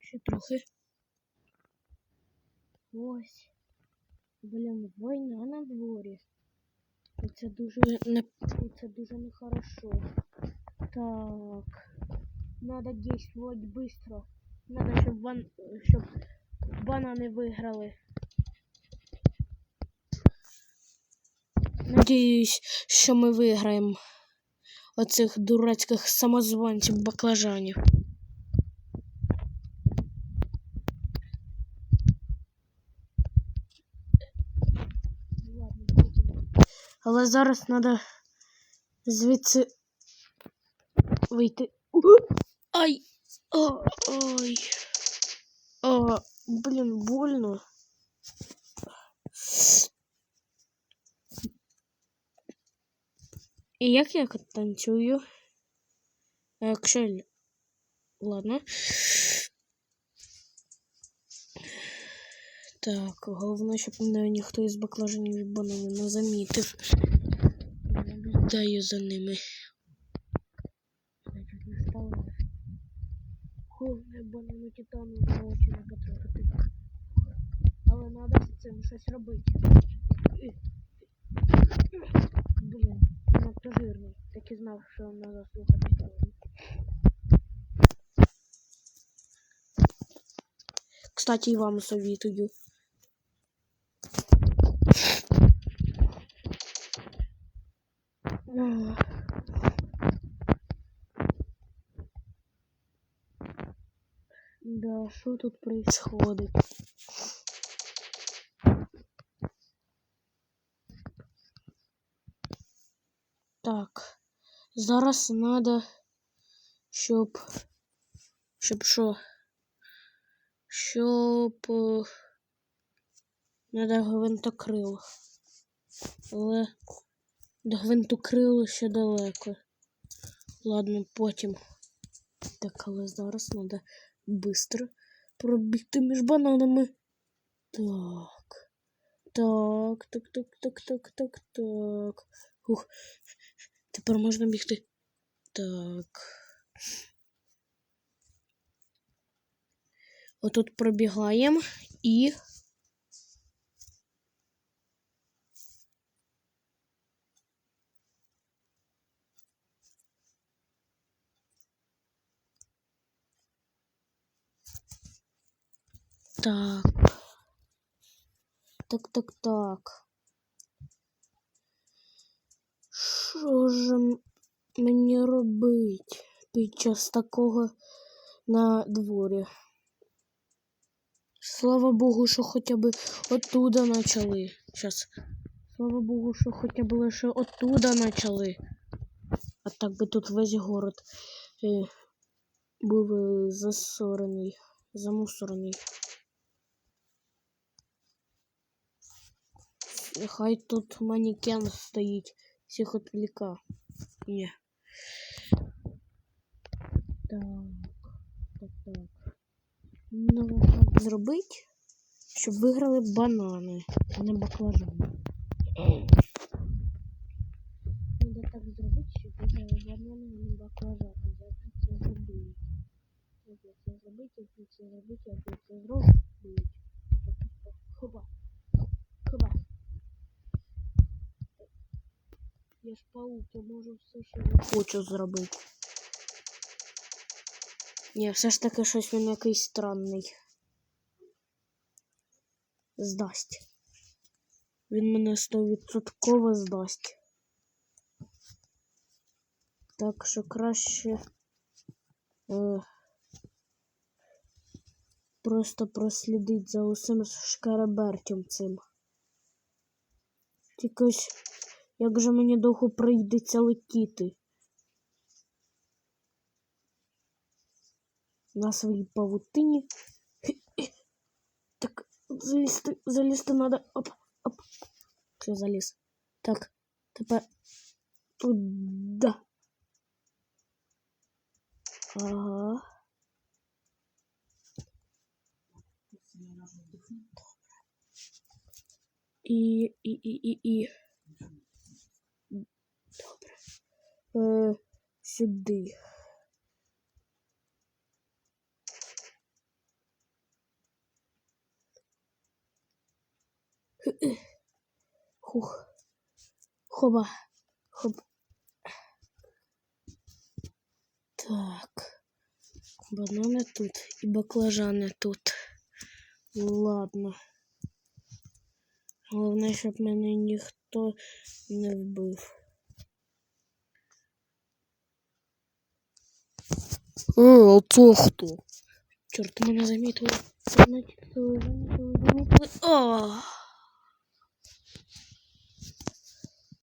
Ще трохи. Ось. Блін, війна на дворі. І це дуже не і це дуже нехорошо. Так. Надо действовать быстро. Надо, щоб бан... щоб банани виграли. Надіюсь, що ми виграємо оцих дурацьких самозванців баклажанів. Ладно, будемо. Але зараз треба звідси вийти. Ай! О, ой. О, блін, больно. І як я танцюю? Якщо... л- Ладно. Так, головне, щоб мене ніхто із баклажанів і бананів не замітив. Наблюдаю за ними. Головне банану титану на очі не потрапити. Але треба з цим щось робити. Блін, надто жирний. Так і знав, що він треба слухати. Кстати, і вам советую. Да, что тут происходит? Так, зараз надо, щоб, щоб що? Щоб е, надо гвинтокрил. Але до гвинтокрилу ще далеко. Ладно, потім. Так, але зараз треба быстро пробігти між бананами. Так. Так, так, так, так, так, так, так. Ух. Тепер можна бігти. Так. Отут пробігаємо і. Так. Так, так, так. Що ж мені робити під час такого на дворі? Слава Богу, що хоча б оттуда почали. Щас. Слава Богу, що хоча б лише оттуда почали. А так би тут весь город е, був е, засорений, замусорений. Хай тут манекен стоїть, всіх відвліка. Ні. Так, так, так. Ну, так зробити, щоб виграли банани, а не баклажани. Треба так зробити, щоб виграли банани, а не баклажани. Як же це зробити? Як я це зробити, як я це зробити, як я це. Хоба. Хоба. Я ж паук, я можу все, що я хочу зробити. Ні, все ж таки щось він якийсь странний. Здасть. Він мене стовідсотково здасть. Так що краще е, просто прослідить за усім шкеребертям цим. Тільки ось як же мені довго прийдеться летіти. На своїй павутині. Так, залізти, залізти надо. Оп, оп. Все, заліз. Так, тепер туди. Ага. І, і, і, і, і. е, сюди. Хух. Хоба. Хоба. Так. Бананы тут и баклажаны тут. Ладно. Головне, щоб мене ніхто не вбив. А це хто? Чорт, мене замітили. Замітили, замітили, замітили. А!